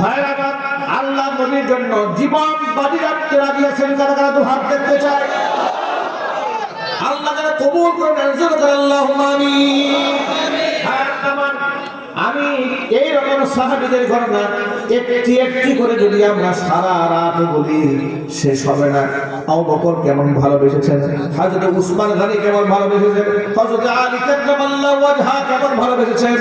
ভাইরা, আল্লাহ নবীর জন্য জীবন বাজি রাখতে রাজি আছেন কারা তো হাত দেখতে চায়। আল্লাহ যারা কবুল করে আল্লাহ আমি এই রকম সাহাবিদের ঘটনা একটি একটি করে যদি আমরা সারা রাত বলি, শেষ হবে না। আবু বকর কেমন ভালোবেসেছেন? হযরত উসমান গনি কেমন ভালোবেসেছেন? হযরত আলী কারামাল্লাহু ওয়াজহা কেমন ভালোবেসেছেন?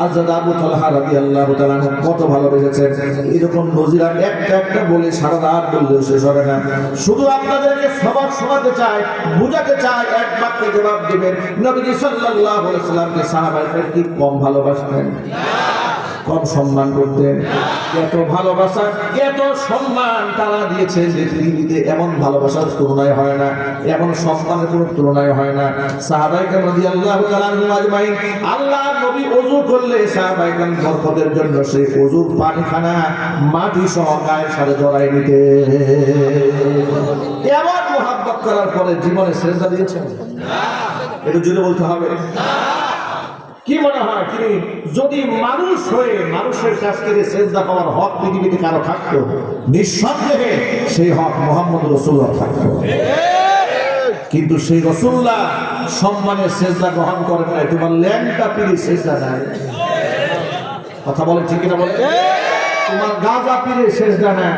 হযরত আবু তালহা রাদিয়াল্লাহু তাআলা কত ভালোবেসেছেন? এরকম নজিরা একটা একটা বলে সারা রাত বললেও শেষ হবে না। শুধু আপনাদেরকে সবার শোনাতে চাই বুঝাতে চাই এক বাক্যে জবাব দিবেন নবীজি সাল্লাল্লাহু আলাইহি সাল্লামকে সাহাবারা কি কম ভালোবাসতেন? কম সম্মান করতেন এত ভালোবাসা, এত সম্মান তারা দিয়েছে যে পৃথিবীতে এমন ভালোবাসার তুলনায় হয় না, এমন সম্মানের কোনো তুলনায় হয় না। আল্লাহ আল্লাহ নবী অজু করলে জন্য সেই অজুর পানিখানা মাটি সহ গায়ের সাথে জড়াই নিতে। এমন মোহাব্বত করার পরে জীবনে শ্রেষ্ঠা দিয়েছেন? এটা জুড়ে বলতে হবে। কি মনে হয় তিনি যদি মানুষ হয়ে, মানুষের কাছ থেকে সেজদা পাওয়ার হক পৃথিবীতে কারও থাকতো, নিঃসন্দেহে সেই হক মোহাম্মদ রসুল্লাহ থাকতো। কিন্তু সেই রসুল্লাহ সম্মানের সেজদা গ্রহণ করেন নাই, তোমার ল্যাংটা পিড়ি সেজদা নাই। কথা বলে ঠিক না বলে তোমার গাঁজা পিড়ে সেজদা নাই।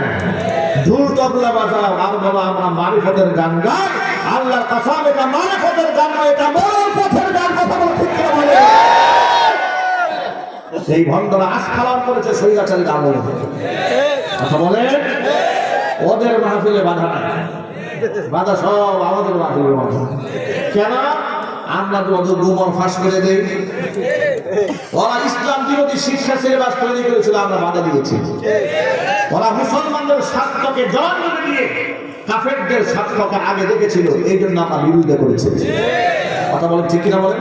ঢুল তবলা বাজাও, আর বলো আমরা মারিফতের গান গাই আল্লাহ কাসাম, এটা মারিফতের গান নয়, এটা মরণ পথের গান, কথা বলে ঠিক না বলে সেই ভণ্ডরা আস্থালাম করেছে সৈরাচারীর আমলে। কথা বলে ওদের মাহফিলে বাধা নাই। বাধা সব আমাদের মাহফিলে বাধা কেন? আমরা তো ওদের গোমর ফাঁস করে দেই। ওরা ইসলাম বিরোধী শিক্ষা সিলেবাস তৈরি করেছিল, আমরা বাধা দিয়েছি। ওরা মুসলমানদের স্বার্থকে জন্ম দিয়ে কাফেরদের স্বার্থকে আগে দেখেছিল, এই জন্য আমরা বিরোধিতা করেছি। কথা বলেন ঠিক কিনা বলেন?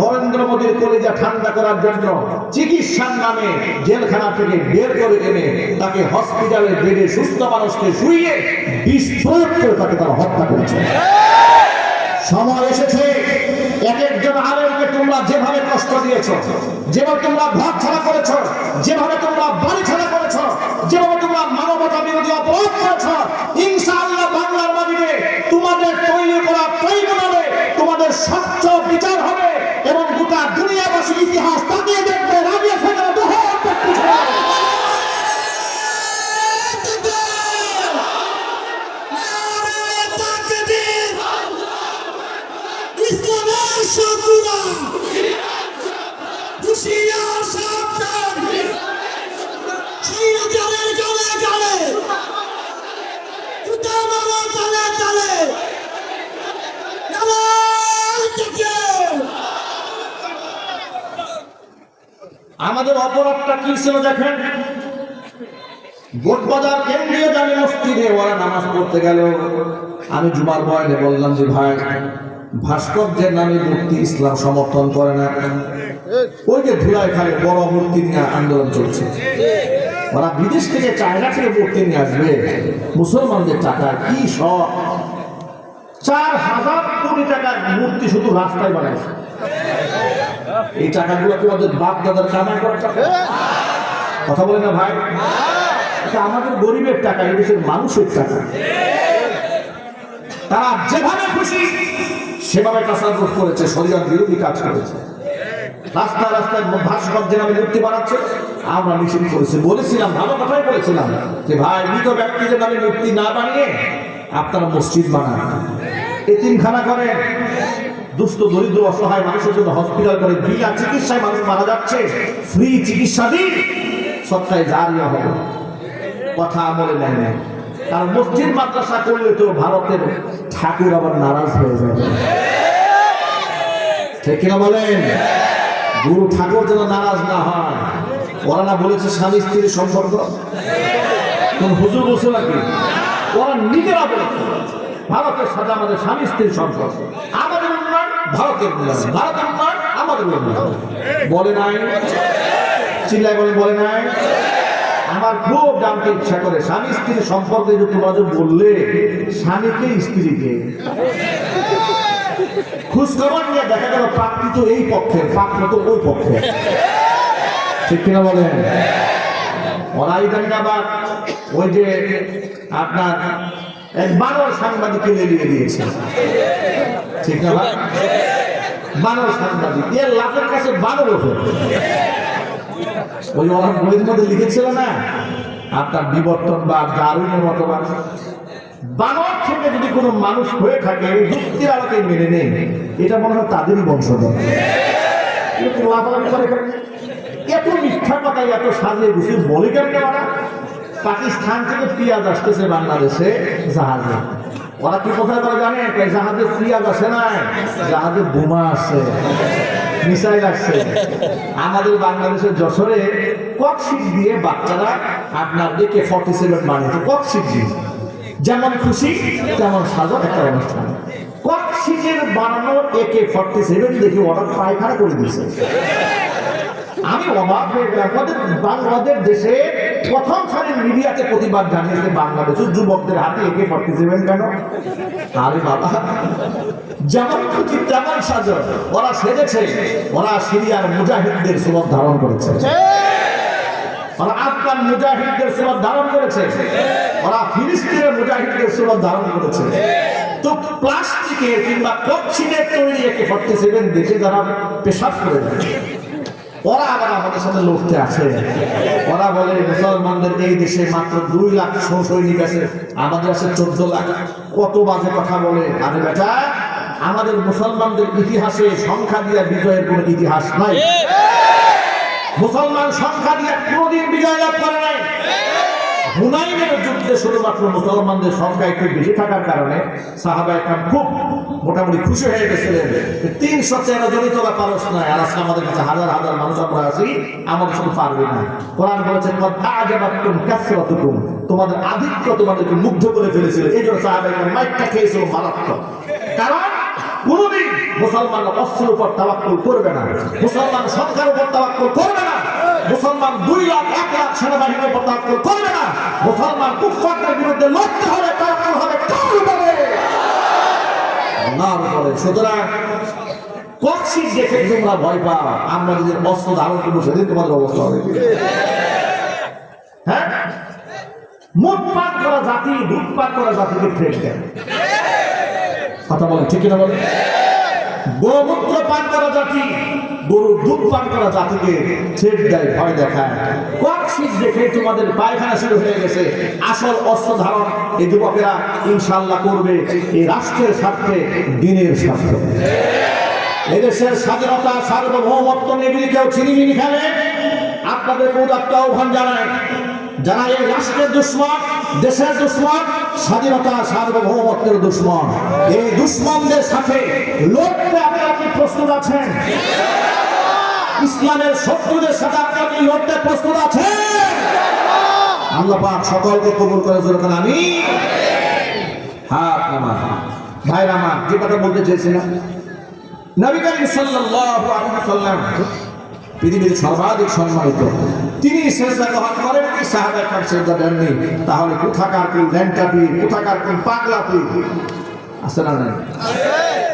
নরেন্দ্র মোদীর কলেজা ঠান্ডা করার জন্য চিকিৎসার নামে জেলখানা থেকে বের করে এনে তাকে হসপিটালে বেডে সুস্থ মানুষকে বিষ প্রয়োগ করে তাকে তারা হত্যা করেছে। সময় এসেছে, এক একজন আলেমকে তোমরা যেভাবে কষ্ট দিয়েছ, যেভাবে তোমরা ঘর ছাড়া করেছ, যেভাবে তোমরা বাড়ি ছাড়া করেছ, যেভাবে তোমরা মানবতা বিরোধী অপরাধ করেছ, ইনশাআল্লাহ বাংলার মাটিতে তোমাদের তৈরি করা ট্রাইব্যুনালে তোমাদের স্বচ্ছ বিচার হবে। ইতিহাস তাকিয়ে দেখবে রাবিয়া ফেরার দোহর। ইসলামের শত্রুরা হুশিয়ার সাবধান স্বৈরাচারের গালে থেকে আমাদের অপরাধটা কি ছিল দেখেন? কেন্দ্রীয় মসজিদে ওরা নামাজ পড়তে গেল। আমি জুমার বয়নে বললাম যে, ভাই নামে মূর্তি ইসলাম সমর্থন করে না। ওই যে ধুলাই খালে বড় মূর্তি নিয়ে আন্দোলন চলছে। ওরা বিদেশ থেকে চায়না থেকে মূর্তি নিয়ে আসবে। মুসলমানদের টাকা কি সব? চার হাজার কোটি টাকার মূর্তি শুধু রাস্তায় বানাইছে। এই টাকাগুলো কি ওদের বাপ দাদার কামাই করার টাকা? কথা বলে না ভাই? এটা আমাদের গরিবের টাকা, এই দেশের মানুষের টাকা। তারা যেভাবে খুশি, সেভাবে তাসারুফ করেছে শরীর বিরোধী কাজ করেছে। রাস্তায় রাস্তায় ভাস্কর্যের নামে মূর্তি বানাচ্ছে, আমরা নিষেধ করেছি। বলেছিলাম, ভালো কথাই বলেছিলাম যে, ভাই, মৃত ব্যক্তিদের নামে মূর্তি না বানিয়ে আপনারা মসজিদ বানান। এতিমখানা করেন। দুস্থ দরিদ্র, অসহায় মানুষের জন্য হসপিটাল করে বিনা চিকিৎসায় মানুষ মারা যাচ্ছে। ফ্রি চিকিৎসা দিন। সপ্তাহে জারিয়া হবে। কথা আমলে নেয় না কারণ মসজিদ, মাদ্রাসা করলে তো ভারতের ঠাকুর আবার নারাজ হয়ে যাবে ঠিক কিনা বলেন? গুরু ঠাকুর যেন নারাজ না হয়। ওরা না বলেছে স্বামী স্ত্রীর সম্পর্ক। কোন হুজুর বলছে নাকি? ওরা নিজেরা বলেছে। ভারতের সাথে আমাদের স্বামী স্ত্রীর সম্পর্ক। ভারতের উন্নয়ন ভারতের উন্নয়ন আমাদের উন্নয়ন বলে নাই? চিল্লাই বলে বলে নাই? আমার খুব জানতে ইচ্ছা করে স্বামী স্ত্রীর সম্পর্কে যে তোমরা যে বললে স্বামীকে স্ত্রীকে। খোঁজখবর নিয়ে দেখা গেল প্রাপ্তি তো এই পক্ষে প্রাপ্য তো ওই পক্ষে ঠিক কিনা বলেন? ওরা ইদানিং আবার ওই যে আপনার এক বানর সাংবাদিককে লেলিয়ে দিয়েছে। ঠিক না বানর সাংবাদিক। এর লাভের কাছে বানর ওঠে। ওই ওরা বইয়ের মধ্যে লিখেছিল না? আপনার বিবর্তন বা দারুণের মতবাদ বানর থেকে যদি কোনো মানুষ হয়ে থাকে, যুক্তির আলোকে মেনে নেই এটা মনে হয় তাদেরই বংশধর। লাফালাফি করে এত মিথ্যা কথা এত সাজিয়ে গুছিয়ে বলে কেমনে ওরা পাকিস্তান থেকে পেঁয়াজ আসতেছে বাংলাদেশে জাহাজে। ওরা কি কোথায় করে জানে জাহাজে পেঁয়াজ আসে না। জাহাজে বোমা আসছে মিসাইল আসছে আমাদের বাংলাদেশের যশোরে ককশিট দিয়ে বাচ্চারা আপনার একে ফর্টি সেভেন বানিয়েছে ককশিট দিয়ে। যেমন খুশি, তেমন সাজা একটা অনুষ্ঠান। ককশিটের বানানো একে ফর্টি সেভেন দেখে ওরা পায়খানা করে দিয়েছে। আমি অবাক হয়ে গেলাম। বাংলাদেশ দেশে প্রথম মিডিয়াতে প্রতিবাদ জানিয়েছে বাংলাদেশের যুবকদের হাতে একে ফর্টি সেভেন কেন? আরে বাবা। যেমন খুশি তেমন সাজ ওরা সেজেছে। ওরা সিরিয়ার মুজাহিদদের সুরত ধারণ করেছে। ওরা আফগান মুজাহিদদের সুরত ধারণ করেছে। ওরা ফিলিস্তিনের মুজাহিদদের ধারণ করেছে। তো প্লাস্টিকের কিংবা কচ্ছিনের তৈরি একে ফর্টি সেভেন দেখে যারা পেশাব করে। ওরা আবার আমাদের সাথে লড়তে আসে। ওরা বলে মুসলমানদের এই দেশে মাত্র দুই লাখ সৈনিক আছে আমাদের আছে চোদ্দ লাখ। কত বাজে কথা বলে। আরে বেটা আমাদের মুসলমানদের ইতিহাসে সংখ্যা দিয়ে বিজয়ের কোন ইতিহাস নাই। মুসলমান সংখ্যা দিয়ে কোনোদিন বিজয় হুনাইনের যুদ্ধে শুধুমাত্র মুসলমানদের সংখ্যা একটু বেশি থাকার কারণে সাহাবা একরাম খুব মোটামুটি খুশি হয়ে গেছিলেন তিনশো তেরো জনই তোরা পারস না আর আজকে আমাদের কাছে হাজার হাজার মানুষ আমরা আছি, আমাদের শুধু পারবে না। কোরআন বলেছে তোমাদের আধিক্য তোমাদেরকে মুগ্ধ করে ফেলেছিল। এই জন্য সাহাবা একরাম মাইকটা খেয়েছিল মারাত্মক। কারণ কোনদিন মুসলমান অস্ত্রের উপর তাবাক্কুল করবে না। মুসলমান সংখ্যার উপর তাবাক্কুল করবে না। মুসলমান দুই লাখ, এক লাখ সেনাবাহিনীর উপর তাবাক্কুল করবে না। মুসলমান কুফফারদের বিরুদ্ধে লড়তে হবে তাবাক্কুল হবে কার উপরে? আল্লাহর উপরে। সুতরাং কক্সিস দেখে তোমরা ভয় পাও। আমরা যদি অস্ত্র ধারণ করব, সেদিন তোমাদের অবস্থা হবে? হ্যাঁ? মুখ পান করা জাতি দুধ করা জাতিকে ট্রেন দেয়। কথা বলেন, ঠিক কিনা বলেন? গোমূত্র পান করা জাতি, গরুর দুধ পান করা জাতিকে ছেড় দেয়, ভয় দেখায়। ককশিস দেখে তোমাদের পায়খানা শুরু হয়ে গেছে। আসল অস্ত্র ধারণ এই যুবকেরা ইনশাল্লাহ করবে এই রাষ্ট্রের স্বার্থে, দিনের স্বার্থে। এদেশের স্বাধীনতা, সার্বভৌমত্ব নিয়ে কেউ ছিনিমিনি খেলে আপনাদের উদাত্ত আহ্বান জানায় যারা এই রাষ্ট্রের দুশ্মন, দেশের দুশ্মন, স্বাধীনতা, সার্বভৌমত্বের দুশ্মন, এই দুশ্মনদের সাথে লড়তে আপনারা কি প্রস্তুত আছেন? ইসলামের শত্রুদের সাথে আপনারা কি লড়তে প্রস্তুত আছেন? আল্লাহ পাক সকলকে কবুল করে জোরকান আমি হাত নামান ভাইরা আমার, যে কথা বলতে চেয়েছিলাম। নবী করিম সাল্লাল্লাহু আলাইহি ওয়াসাল্লাম পৃথিবীর সর্বাধিক সম্মানিত। তিনি শেষদা গ্রহণ করেন কি সাহাবা একরাম সেজদা দেননি। তাহলে কোথাকার কোন ল্যাংটা পীর, কোথাকার কোন পাগলা পীর? আছে না নাই?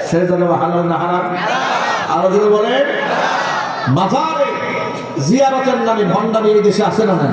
শেষদা দেওয়া হালাল না হারাম? আরও যদি বলেন। মাথারে জিয়ারতের নামে ভণ্ডামি এই দেশে আছে না নাই?